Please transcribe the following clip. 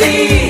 See.